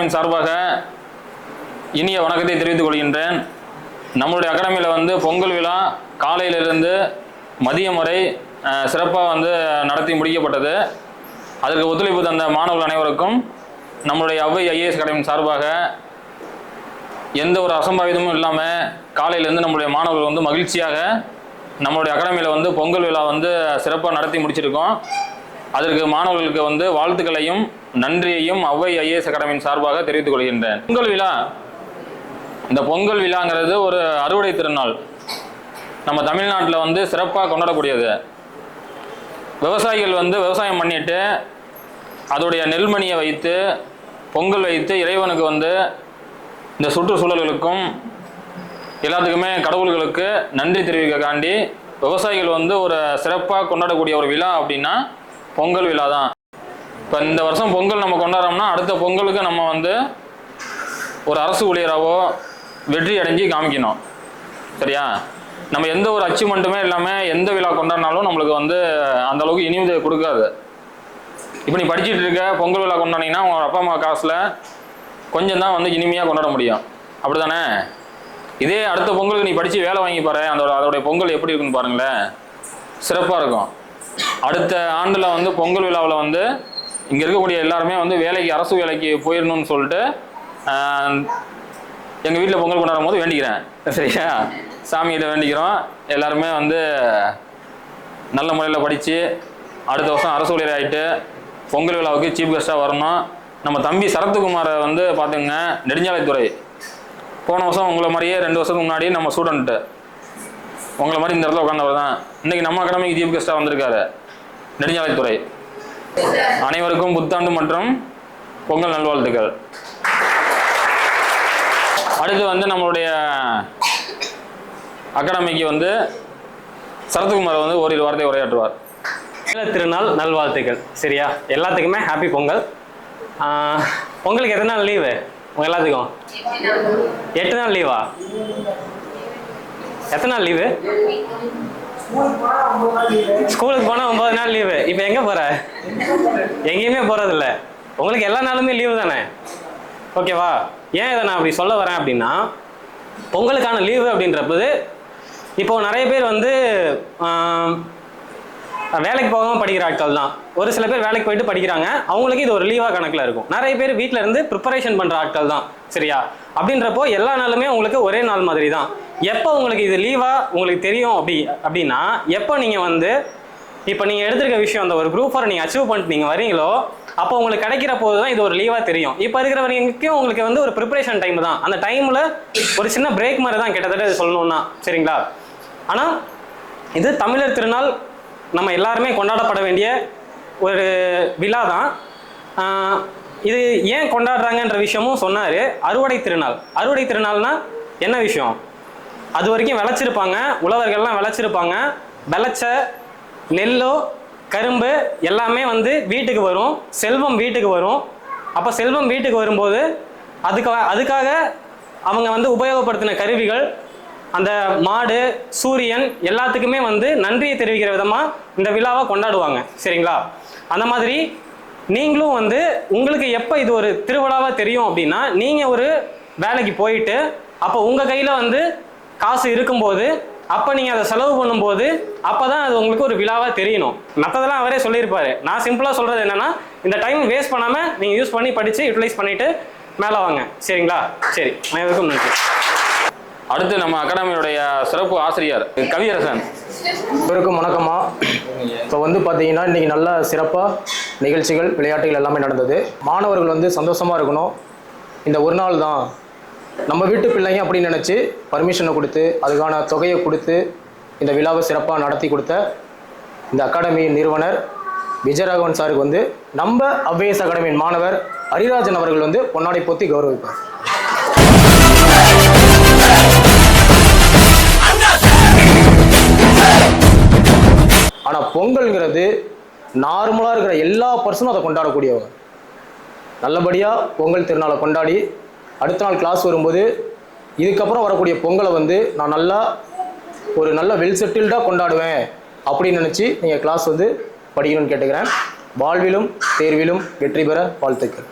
அகாடமியின் சார்பாக இனிய வணக்கத்தை தெரிவித்துக் கொள்கின்றேன். நம்மளுடைய அகாடமியில் வந்து பொங்கல் விழா காலையிலிருந்து மதியம் வரை சிறப்பாக வந்து நடத்தி முடிக்கப்பட்டது. அதற்கு ஒத்துழைப்பு தந்த மாணவர்கள் அனைவருக்கும் நம்மளுடைய அவ்வை ஐஏஎஸ் அகாடமியின் சார்பாக எந்த ஒரு அசம்பாவிதமும் இல்லாமல் காலையிலேருந்து நம்மளுடைய மாணவர்கள் வந்து மகிழ்ச்சியாக நம்மளுடைய அகாடமியில் வந்து பொங்கல் விழா வந்து சிறப்பாக நடத்தி முடிச்சிருக்கோம். அதற்கு மாணவர்களுக்கு வந்து வாழ்த்துக்களையும் நன்றியையும் அவ்வை ஐஏஎஸ் அகாடமியின் சார்பாக தெரிவித்துக் கொள்கின்றேன். பொங்கல் விழா இந்த பொங்கல் விழாங்கிறது ஒரு அறுவடை திருநாள். நம்ம தமிழ்நாட்டில் வந்து சிறப்பாக கொண்டாடக்கூடியது. விவசாயிகள் வந்து விவசாயம் பண்ணிட்டு அதோடைய நெல்மணியை வைத்து பொங்கல் வைத்து இறைவனுக்கு வந்து இந்த சுற்றுச்சூழல்களுக்கும் எல்லாத்துக்குமே கடவுள்களுக்கு நன்றி தெரிவிக்கக்காண்டி விவசாயிகள் வந்து ஒரு சிறப்பாக கொண்டாடக்கூடிய ஒரு விழா அப்படின்னா பொங்கல் விழா தான். இப்போ இந்த வருஷம் பொங்கல் நம்ம கொண்டாடுறோம்னா அடுத்த பொங்கலுக்கு நம்ம வந்து ஒரு அரசு ஊழியராகவோ வெற்றி அடைஞ்சு காமிக்கணும். சரியா? நம்ம எந்த ஒரு அச்சீவ்மெண்ட்டுமே இல்லாமல் எந்த விழா கொண்டாடினாலும் நம்மளுக்கு வந்து அந்த அளவுக்கு இனிமதி கொடுக்காது. இப்போ நீ படிச்சுட்டு இருக்க பொங்கல் விழா கொண்டாடினீங்கன்னா உங்கள் அப்பா அம்மா காசில் கொஞ்சம் தான் வந்து இனிமையாக கொண்டாட முடியும். அப்படி தானே இதே அடுத்த பொங்கலுக்கு நீ படித்து வேலை வாங்கி பாரு அந்த அதோடைய பொங்கல் எப்படி இருக்குன்னு பாருங்களேன். சிறப்பாக இருக்கும். அடுத்த ஆண்டில் வந்து பொங்கல் விழாவில் வந்து இங்கே இருக்கக்கூடிய எல்லாருமே வந்து வேலைக்கு அரசு வேலைக்கு போயிடணும்னு சொல்லிட்டு எங்கள் வீட்டில் பொங்கல் கொண்டாடும் போது வேண்டிக்கிறேன். சரியா? சாமிகிட்ட வேண்டிக்கிறோம். எல்லாருமே வந்து நல்ல முறையில் படித்து அடுத்த வருஷம் அரசு ஊழியர் ஆகிட்டு பொங்கல் விழாவுக்கு சீஃப் கெஸ்ட்டாக வரணும். நம்ம தம்பி சரத்குமாரை வந்து பார்த்துங்க நெடுஞ்சாலைத்துறை. போன வருஷம் உங்களை மாதிரியே ரெண்டு வருஷத்துக்கு முன்னாடி நம்ம ஸ்டூடெண்ட்டு உங்களை மாதிரி இந்த இடத்துல உட்காந்தவர் தான். இன்றைக்கி நம்ம அகாடமிக்கு சீஃப் கெஸ்ட்டாக வந்திருக்காரு. நெடுஞ்சாலைத்துறை அனைவருக்கும் புத்தாண்டு மற்றும் பொங்கல் நல்வாழ்த்துக்கள். அடுத்து வந்து நம்மளுடைய அகாடமிக்கு வந்து சரத்குமார் வந்து ஓரிரு வார்த்தை உரையாற்றுவார். திருநாள் நல்வாழ்த்துக்கள். சரியா? எல்லாத்துக்குமே ஹாப்பி பொங்கல். பொங்கலுக்கு எத்தனை நாள் லீவு உங்க எல்லாத்துக்கும்? எட்டு நாள் லீவா எத்தனை நாள் லீவு ஸ்கூலுக்கு போனால் ஒம்பது நாள் லீவு இப்போ எங்கே போகிற எங்கேயுமே போகிறதில்ல உங்களுக்கு எல்லா நாளுமே லீவு தானே? ஓகேவா ஏன் இதை நான் அப்படி சொல்ல வரேன் அப்படின்னா பொங்கலுக்கான லீவு அப்படின்றப்பது இப்போ நிறைய பேர் வந்து வேலைக்கு போகாமல் படிக்கிற ஆட்கள் தான். ஒரு சில பேர் வேலைக்கு போயிட்டு படிக்கிறாங்க. அவங்களுக்கு இது ஒரு லீவாக கணக்கில் இருக்கும். நிறைய பேர் வீட்டில் இருந்து ப்ரிப்பரேஷன் பண்ணுற ஆட்கள் தான். சரியா? அப்படின்றப்போ எல்லா நாளுமே உங்களுக்கு ஒரே நாள் மாதிரி தான். எப்போ உங்களுக்கு இது லீவாக உங்களுக்கு தெரியும் அப்படி அப்படின்னா எப்போ நீங்கள் வந்து இப்போ நீங்கள் எடுத்திருக்க விஷயம் அந்த ஒரு குரூப் நீங்கள் அச்சீவ் பண்ணிட்டு நீங்கள் வரீங்களோ அப்போ உங்களுக்கு கிடைக்கிற போது தான் இது ஒரு லீவாக தெரியும். இப்போ இருக்கிற வரைக்கும் உங்களுக்கு வந்து ஒரு ப்ரிப்பரேஷன் டைம் தான். அந்த டைமில் ஒரு சின்ன பிரேக் மாதிரி தான் கிட்டத்தட்ட சொல்லணும்னா சரிங்களா? ஆனால் இது தமிழர் திருநாள் நம்ம எல்லாருமே கொண்டாடப்பட வேண்டிய ஒரு விழா தான். இது ஏன் கொண்டாடுறாங்கன்ற விஷயமும் சொன்னார். அறுவடை திருநாள். அறுவடை திருநாள்னா என்ன விஷயம்? அது வரைக்கும் விளைச்சிருப்பாங்க. உழவர்கள்லாம் விளைச்சிருப்பாங்க. விளைச்ச நெல்லோ கரும்பு எல்லாமே வந்து வீட்டுக்கு வரும். செல்வம் வீட்டுக்கு வரும். அப்போ செல்வம் வீட்டுக்கு வரும்போது அதுக்கு அதுக்காக அவங்க வந்து உபயோகப்படுத்தின கருவிகள் அந்த மாடு சூரியன் எல்லாத்துக்குமே வந்து நன்றியை தெரிவிக்கிற விதமாக இந்த விழாவை கொண்டாடுவாங்க. சரிங்களா? அந்த மாதிரி நீங்களும் வந்து உங்களுக்கு எப்போ இது ஒரு திருவிழாவாக தெரியும் அப்படின்னா நீங்கள் ஒரு வேலைக்கு போயிட்டு அப்போ உங்கள் கையில் வந்து காசு இருக்கும்போது அப்போ நீங்கள் அதை செலவு பண்ணும்போது அப்போ தான் அது உங்களுக்கு ஒரு விழாவாக தெரியணும். மற்றதெல்லாம் அவரே சொல்லியிருப்பாரு. நான் சிம்பிளாக சொல்கிறது என்னென்னா இந்த டைம் வேஸ்ட் பண்ணாமல் நீங்கள் யூஸ் பண்ணி படித்து யூட்டிலைஸ் பண்ணிவிட்டு மேலே வாங்க. சரிங்களா? சரி. அனைவருக்கும் நன்றி. அடுத்து நம்ம அகாடமியுடைய சிறப்பு ஆசிரியர் கவியரசன். இவருக்கும் வணக்கம்மா. இப்போ வந்து பார்த்தீங்கன்னா இன்றைக்கி நல்ல சிறப்பாக நிகழ்ச்சிகள் விளையாட்டுகள் எல்லாமே நடந்தது. மாணவர்கள் வந்து சந்தோஷமாக இருக்கணும். இந்த ஒரு நாள் தான் நம்ம வீட்டு பிள்ளைங்க அப்படின்னு நினச்சி பர்மிஷனை கொடுத்து அதுக்கான தொகையை கொடுத்து இந்த விழாவை சிறப்பாக நடத்தி கொடுத்த இந்த அகாடமி நிறுவனர் விஜயராகவன் சாருக்கு வந்து நம்ம அவ்வேஸ் அகாடமியின் மாணவர் ஹரிராஜன் அவர்கள் வந்து பொன்னாடை போத்தி கௌரவிப்பார். ஆனால் பொங்கல்ங்கிறது நார்மலாக இருக்கிற எல்லா பர்சனும் அதை கொண்டாடக்கூடியவங்க. நல்லபடியாக பொங்கல் திருநாளை கொண்டாடி அடுத்த நாள் கிளாஸ் வரும்போது இதுக்கப்புறம் வரக்கூடிய பொங்கலை வந்து நான் நல்லா ஒரு நல்ல வெல் செட்டில்டாக கொண்டாடுவேன் அப்படின்னு நினச்சி நீங்கள் கிளாஸ் வந்து படிக்கணும்னு கேட்டுக்கிறேன். வாழ்விலும் தேர்விலும் வெற்றி பெற வாழ்த்துக்கள்.